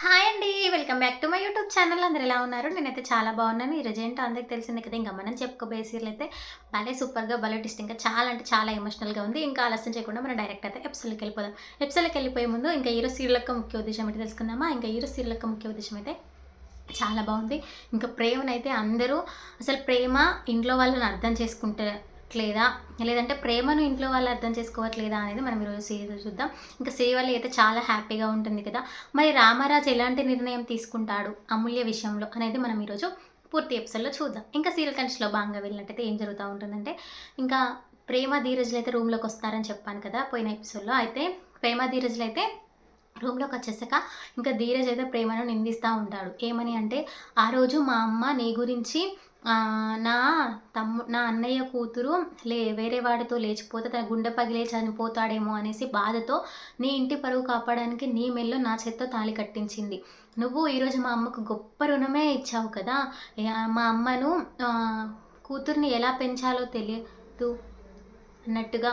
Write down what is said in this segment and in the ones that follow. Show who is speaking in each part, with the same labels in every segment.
Speaker 1: Hi అండి welcome back to my YouTube channel. అందరు ఎలా ఉన్నారు? నేనైతే చాలా బాగున్నాను. ఈరోజు ఏంటో అందరికి తెలిసింది కదా ఇంకా మనం చెప్పుకోబోయే సీరియల్ అయితే భలే సూపర్గా భలే డిస్టింగ్గా చాలా అంటే చాలా ఎమోషనల్గా ఉంది. ఇంకా ఆలస్యం చేయకుండా మనం డైరెక్ట్ అయితే ఎపిసోడ్కి వెళ్ళిపోదాం. ఎపిసోడ్కి వెళ్ళిపోయే ముందు ఇంకా ఈరోజు సీరియల్ యొక్క ముఖ్య ఉద్దేశం అయితే తెలుసుకుందామా? ఇంకా ఈరోజు సీరియల్ యొక్క ముఖ్య ఉద్దేశం అయితే చాలా బాగుంది. ఇంకా ప్రేమనైతే అందరూ అసలు ప్రేమ ఇంట్లో వాళ్ళని అర్థం చేసుకుంటే లేదా లేదంటే ప్రేమను ఇంట్లో వాళ్ళు అర్థం చేసుకోవట్లేదా అనేది మనం ఈరోజు సీరియల్ చూద్దాం. ఇంకా శ్రీవల్లి అయితే చాలా హ్యాపీగా ఉంటుంది కదా. మరి రామరాజు ఎలాంటి నిర్ణయం తీసుకుంటాడు అమూల్య విషయంలో అనేది మనం ఈరోజు పూర్తి ఎపిసోడ్లో చూద్దాం. ఇంకా సీరియల్ కంట్రీలో భాగంగా వెళ్ళినట్టయితే ఏం జరుగుతూ ఉంటుందంటే ఇంకా ప్రేమ ధీరజులు అయితే రూమ్లోకి వస్తారని చెప్పాను కదా పోయిన ఎపిసోడ్లో. అయితే ప్రేమ ధీరజులు అయితే రూమ్లోకి వచ్చేసాక ఇంకా ధీరజ్ అయితే ప్రేమను నిందిస్తూ ఉంటాడు. ఏమని అంటే ఆ రోజు మా అమ్మ నీ గురించి నా తమ్ము నా అన్నయ్య కూతురు లే వేరే వాడితో లేచిపోతే తన గుండె పగిలే చనిపోతాడేమో అనేసి బాధతో నీ ఇంటి పరువు కాపాడడానికి నీ మెల్లో నా చేత్తో తాళి కట్టించింది. నువ్వు ఈరోజు మా అమ్మకు గొప్ప రుణమే ఇచ్చావు కదా. మా అమ్మను కూతుర్ని ఎలా పెంచాలో తెలియదు అన్నట్టుగా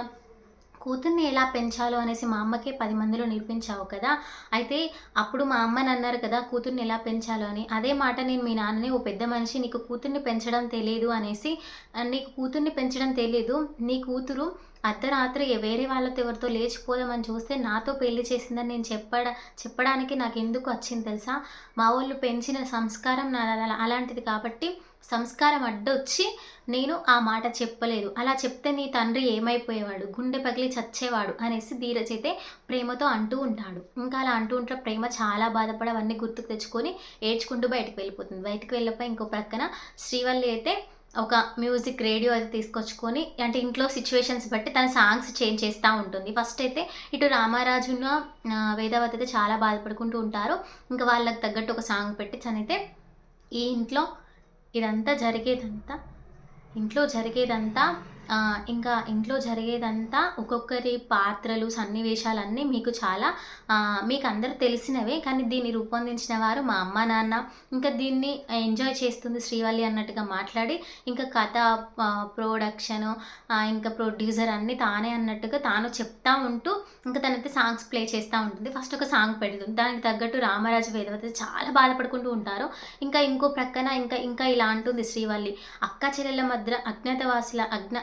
Speaker 1: కూతుర్ని ఎలా పెంచాలో అనేసి మా అమ్మకే పది మందిలో నేర్పించావు కదా. అయితే అప్పుడు మా అమ్మని అన్నారు కదా కూతుర్ని ఎలా పెంచాలో అని. అదే మాట నేను మీ నాన్నని ఓ పెద్ద మనిషి నీకు కూతుర్ని పెంచడం తెలియదు అనేసి నీకు కూతుర్ని పెంచడం తెలియదు నీ కూతురు అర్ధరాత్రి వేరే వాళ్ళతో ఎవరితో లేచిపోదామని చూస్తే నాతో పెళ్ళి చేసిందని నేను చెప్పడ చెప్పడానికి నాకు ఎందుకు వచ్చింది తెలుసా? మా వాళ్ళు పెంచిన సంస్కారం నా అలా- అలాంటిది కాబట్టి సంస్కారం అడ్డొచ్చి నేను ఆ మాట చెప్పలేదు. అలా చెప్తే నీ తండ్రి ఏమైపోయేవాడు? గుండె పగిలి చచ్చేవాడు? అనేసి ధీరజ్ అయితే ప్రేమతో అంటూ ఉంటాడు. ఇంకా అలా అంటూ ఉంటే ప్రేమ చాలా బాధపడి అవన్నీ గుర్తుకు తెచ్చుకొని ఏడ్చుకుంటూ బయటకు వెళ్ళిపోతుంది. బయటకు వెళ్ళిపోయి ఇంకో ప్రక్కన శ్రీవల్లి అయితే ఒక మ్యూజిక్ రేడియో అది తీసుకొచ్చుకొని అంటే ఇంట్లో సిచ్యువేషన్స్ బట్టి తన సాంగ్స్ చేంజ్ చేస్తూ ఉంటుంది. ఫస్ట్ అయితే ఇటు రామారాజున వేదావతి అయితే చాలా బాధపడుకుంటూ ఉంటారు. ఇంకా వాళ్ళకి తగ్గట్టు ఒక సాంగ్ పెట్టి తనైతే ఈ ఇంట్లో ఇదంతా జరిగేదంతా ఇంట్లో జరిగేదంతా ఇంకా ఇంట్లో జరిగేదంతా ఒక్కొక్కరి పాత్రలు సన్నివేశాలన్నీ మీకు చాలా మీకు అందరు తెలిసినవే. కానీ దీన్ని రూపొందించిన వారు మా అమ్మ నాన్న. ఇంకా దీన్ని ఎంజాయ్ చేస్తుంది శ్రీవల్లి అన్నట్టుగా మాట్లాడి ఇంకా కథ ప్రొడక్షను ఇంకా ప్రొడ్యూసర్ అన్నీ తానే అన్నట్టుగా తాను చెప్తా ఉంటూ ఇంకా తనైతే సాంగ్స్ ప్లే చేస్తూ ఉంటుంది. ఫస్ట్ ఒక సాంగ్ పెడుతుంది. దానికి తగ్గట్టు రామరాజు వేదవతి చాలా బాధపడుకుంటూ ఉంటారు. ఇంకా ఇంకో ప్రక్కన ఇంకా ఇంకా ఇలా అంటుంది శ్రీవల్లి. అక్క చెల్లెల మధ్య అజ్ఞాతవాసుల అజ్ఞ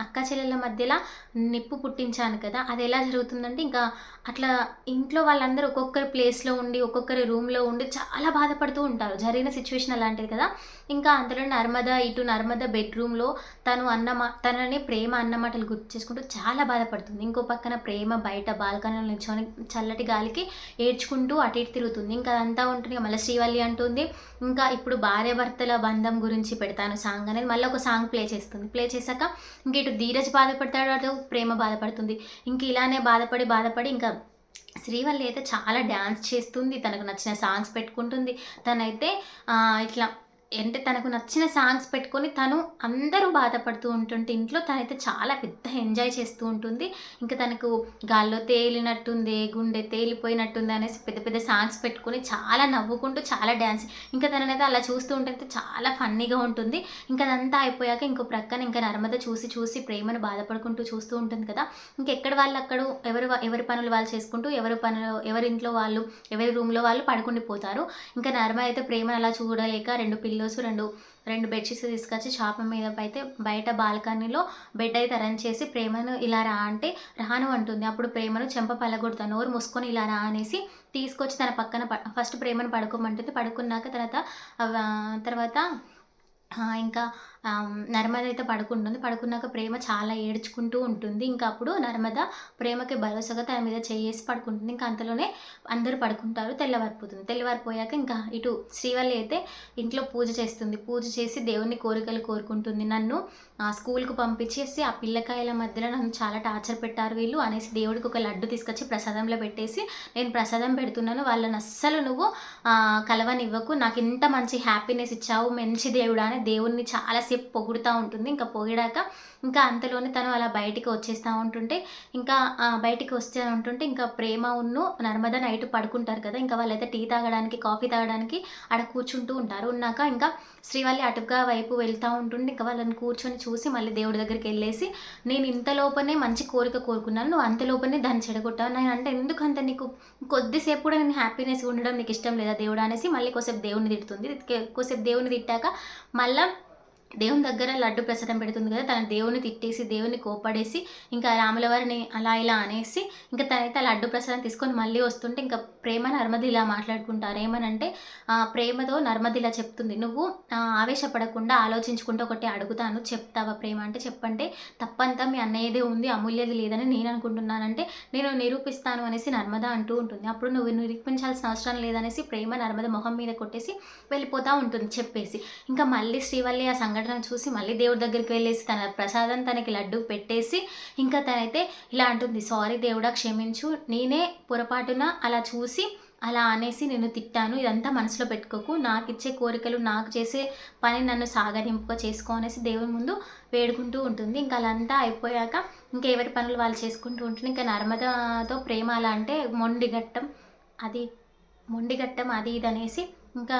Speaker 1: అక్క చెల్లెల మధ్యలో నిప్పు పుట్టించాను కదా అది ఎలా జరుగుతుందంటే ఇంకా అట్లా ఇంట్లో వాళ్ళందరూ ఒక్కొక్కరి ప్లేస్లో ఉండి ఒక్కొక్కరి రూమ్లో ఉండి చాలా బాధపడుతూ ఉంటారు. జరిగిన సిచ్యువేషన్ అలాంటిది కదా. ఇంకా అందులో నర్మద ఇటు నర్మద బెడ్రూమ్లో తను అన్న తనని ప్రేమ అన్న మాటలు గుర్తు చేసుకుంటూ చాలా బాధపడుతుంది. ఇంకో పక్కన ప్రేమ బయట బాల్కనీలో నిల్చొని చల్లటి గాలికి ఏడ్చుకుంటూ అటు ఇటు తిరుగుతుంది. ఇంకా అదంతా ఉంటుంది మళ్ళీ శ్రీవల్లి అంటుంది. ఇంకా ఇప్పుడు భార్యాభర్తల బంధం గురించి పెడతాను సాంగ్ అనేది మళ్ళీ ఒక సాంగ్ ప్లే చేస్తుంది. ప్లే చేశాక ఇంక ఇటు ధీరజ్ బాధపడతాడు అటు ప్రేమ బాధపడుతుంది. ఇంక ఇలానే బాధపడి బాధపడి ఇంకా శ్రీవల్లి అయితే చాలా డ్యాన్స్ చేస్తుంది. తనకు నచ్చిన సాంగ్స్ పెట్టుకుంటుంది. తనైతే ఇట్లా అంటే తనకు నచ్చిన సాంగ్స్ పెట్టుకొని తను అందరూ బాధపడుతూ ఉంటుంటే ఇంట్లో తనైతే చాలా పెద్ద ఎంజాయ్ చేస్తూ ఉంటుంది. ఇంకా తనకు గాల్లో తేలినట్టుంది గుండె తేలిపోయినట్టుంది అనేసి పెద్ద పెద్ద సాంగ్స్ పెట్టుకొని చాలా నవ్వుకుంటూ చాలా డ్యాన్స్ ఇంకా తననైతే అలా చూస్తూ ఉంటే చాలా ఫన్నీగా ఉంటుంది. ఇంకా అదంతా అయిపోయాక ఇంకో ప్రక్కన ఇంకా నర్మద చూసి చూసి ప్రేమను బాధపడుకుంటూ చూస్తూ ఉంటుంది కదా. ఇంకెక్కడ వాళ్ళు అక్కడ ఎవరు ఎవరి పనులు వాళ్ళు చేసుకుంటూ ఎవరి పనులు ఎవరి ఇంట్లో వాళ్ళు ఎవరి రూమ్లో వాళ్ళు పడుకుండిపోతారు. ఇంకా నర్మ అయితే ప్రేమను అలా చూడలేక రెండు పిల్లలు పిల్లోస్ రెండు రెండు బెడ్షీట్స్ తీసుకొచ్చి షాప్ మీద అయితే బయట బాల్కనీలో బెడ్ అయితే రన్ చేసి ప్రేమను ఇలా రా అంటే రాను అంటుంది. అప్పుడు ప్రేమను చెంప పలగొడతాను నోరు మూసుకొని ఇలా రా అనేసి తీసుకొచ్చి తన పక్కన ప- ఫస్ట్ ప్రేమను పడుకోమంటుంది. పడుకున్నాక తర్వాత తర్వాత ఇంకా నర్మద అయితే పడుకుంటుంది. పడుకున్నాక ప్రేమ చాలా ఏడ్చుకుంటూ ఉంటుంది. ఇంకా అప్పుడు నర్మద ప్రేమకి భరోసాగా తన మీద చేసి పడుకుంటుంది. ఇంకా అంతలోనే అందరూ పడుకుంటారు. తెల్లవారిపోతుంది. తెల్లవారిపోయాక ఇంకా ఇటు శ్రీవల్లి అయితే ఇంట్లో పూజ చేస్తుంది. పూజ చేసి దేవుని కోరికలు కోరుకుంటుంది. నన్ను స్కూల్కు పంపించేసి ఆ పిల్లకాయల మధ్యలో నన్ను చాలా టార్చర్ పెట్టారు వీళ్ళు అనేసి దేవుడికి ఒక లడ్డు తీసుకొచ్చి ప్రసాదంలో పెట్టేసి నేను ప్రసాదం పెడుతున్నాను. వాళ్ళని అస్సలు నువ్వు కలవనివ్వకు. నాకు ఇంత మంచి హ్యాపీనెస్ ఇచ్చావు. మంచి దేవుడా అని దేవుణ్ణి చాలా కాసేపు పొగుడుతూ ఉంటుంది. ఇంకా పొగిడాక ఇంకా అంతలోనే తను అలా బయటికి వచ్చేస్తూ ఉంటుంటే ఇంకా బయటికి వస్తూ ఉంటుంటే ఇంకా ప్రేమ ఉన్ను నర్మద నైట్ పడుకుంటారు కదా ఇంకా వాళ్ళైతే టీ తాగడానికి కాఫీ తాగడానికి ఆడ కూర్చుంటూ ఉంటారు. ఉన్నాక ఇంకా శ్రీవల్లి అటుగా వైపు వెళ్తూ ఉంటుంటే ఇంకా వాళ్ళని కూర్చొని చూసి మళ్ళీ దేవుడి దగ్గరికి వెళ్ళేసి నేను ఇంతలోపనే మంచి కోరిక కోరుకున్నాను నువ్వు అంతలోపనే దాన్ని చెడగొట్టావు. నేను అంటే ఎందుకంత నీకు కొద్దిసేపు కూడా నేను హ్యాపీనెస్ ఉండడం నీకు ఇష్టం లేదా దేవుడు? అనేసి మళ్ళీ కొద్దిసేపు దేవుని తిడుతుంది. కొద్దిసేపు దేవుని తిట్టాక మళ్ళీ దేవుని దగ్గర లడ్డు ప్రసాదం పెడుతుంది కదా తన దేవుని తిట్టేసి దేవుని కోపడేసి ఇంకా రాములవారిని అలా ఇలా అనేసి ఇంకా తనైతే లడ్డు ప్రసాదం తీసుకొని మళ్ళీ వస్తుంటే ఇంకా ప్రేమ నర్మది ఇలా మాట్లాడుకుంటారు. ఏమనంటే ప్రేమతో నర్మది ఇలా చెప్తుంది. నువ్వు ఆవేశపడకుండా ఆలోచించుకుంటూ ఒకటి అడుగుతాను. చెప్తావా ప్రేమ? అంటే చెప్పంటే తప్పంతా మీ అన్నయ్యదే ఉంది అమూల్యది లేదని నేను అనుకుంటున్నానంటే నేను నిరూపిస్తాను అనేసి నర్మద అంటూ ఉంటుంది. అప్పుడు నువ్వు నిరూపించాల్సిన అవసరం లేదనేసి ప్రేమ నర్మద మొహం మీద కొట్టేసి వెళ్ళిపోతూ ఉంటుంది చెప్పేసి. ఇంకా మళ్ళీ శ్రీవల్లి ఆ సంఘటన చూసి మళ్ళీ దేవుడి దగ్గరికి వెళ్ళేసి తన ప్రసాదం తనకి లడ్డు పెట్టేసి ఇంకా తనైతే ఇలా అంటుంది సారీ దేవుడా క్షమించు. నేనే పొరపాటున అలా చూసి అలా అనేసి నేను తిట్టాను. ఇదంతా మనసులో పెట్టుకోకు. నాకు ఇచ్చే కోరికలు నాకు చేసే పని నన్ను సాగరింపుగా చేసుకో అనేసి దేవుని ముందు వేడుకుంటూ ఉంటుంది. ఇంకా అలంతా అయిపోయాక ఇంకా ఎవరి పనులు వాళ్ళు చేసుకుంటూ ఉంటుంది. ఇంకా నర్మదతో ప్రేమ అలా అంటే మొండిగట్టం అది మొండిగట్టం అది ఇది అనేసి ఇంకా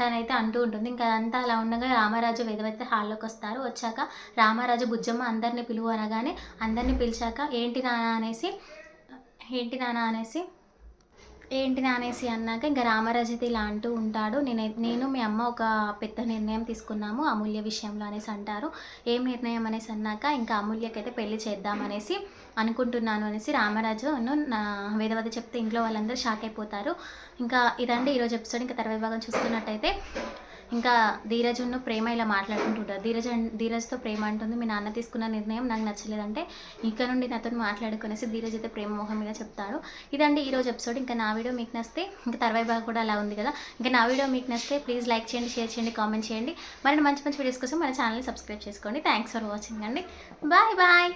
Speaker 1: తనైతే అంటూ ఉంటుంది. ఇంకా అంతా అలా ఉండగా రామరాజు వెదవైతే హాల్లోకి వస్తారు. వచ్చాక రామరాజు బుజ్జమ్మ అందరిని పిలువు అనగానే అందరిని పిలిచాక ఏంటి నాన్న అనేసి ఏంటి నాన్న అనేసి ఏంటి నానేసి అన్నాక ఇంకా రామరజతి ఇలా అంటూ ఉంటాడు. నేను నేను మీ అమ్మ ఒక పెద్ద నిర్ణయం తీసుకున్నాము అమూల్య విషయంలో అనేసి అంటారు. ఏం నిర్ణయం అనేసి అన్నాక ఇంకా అమూల్యకైతే పెళ్ళి చేద్దామనేసి అనుకుంటున్నాను అనేసి రామరాజు నా వేదవద చెప్తే ఇంట్లో వాళ్ళందరూ షాక్ అయిపోతారు. ఇంకా ఇదండి ఈరోజు ఎపిసోడ్. ఇంకా తర్వాత భాగం చూసుకున్నట్టయితే ఇంకా ధీరజును ప్రేమ ఇలా మాట్లాడుకుంటుంటారు. ధీరజ్ ధీరజ్తో ప్రేమ అంటుంది మీ నాన్న తీసుకున్న నిర్ణయం నాకు నచ్చలేదంటే ఇక్కడ నుండి నాతో మాట్లాడుకునేసి ధీరజ్ అయితే ప్రేమ మొహం మీద చెప్తాడు. ఇదండి ఈరోజు ఎపిసోడ్. ఇంకా నా వీడియో మీకు నస్తే ఇంకా తర్వాయి భాగం కూడా అలా ఉంది కదా. ఇంకా నా వీడియో మీకు నస్తే ప్లీజ్ లైక్ చేయండి షేర్ చేయండి కామెంట్ చేయండి. మరి మంచి మంచి వీడియోస్ కోసం మన ఛానల్ని సబ్స్క్రైబ్ చేసుకోండి. థ్యాంక్స్ ఫర్ వాచింగ్ అండి. Bye bye.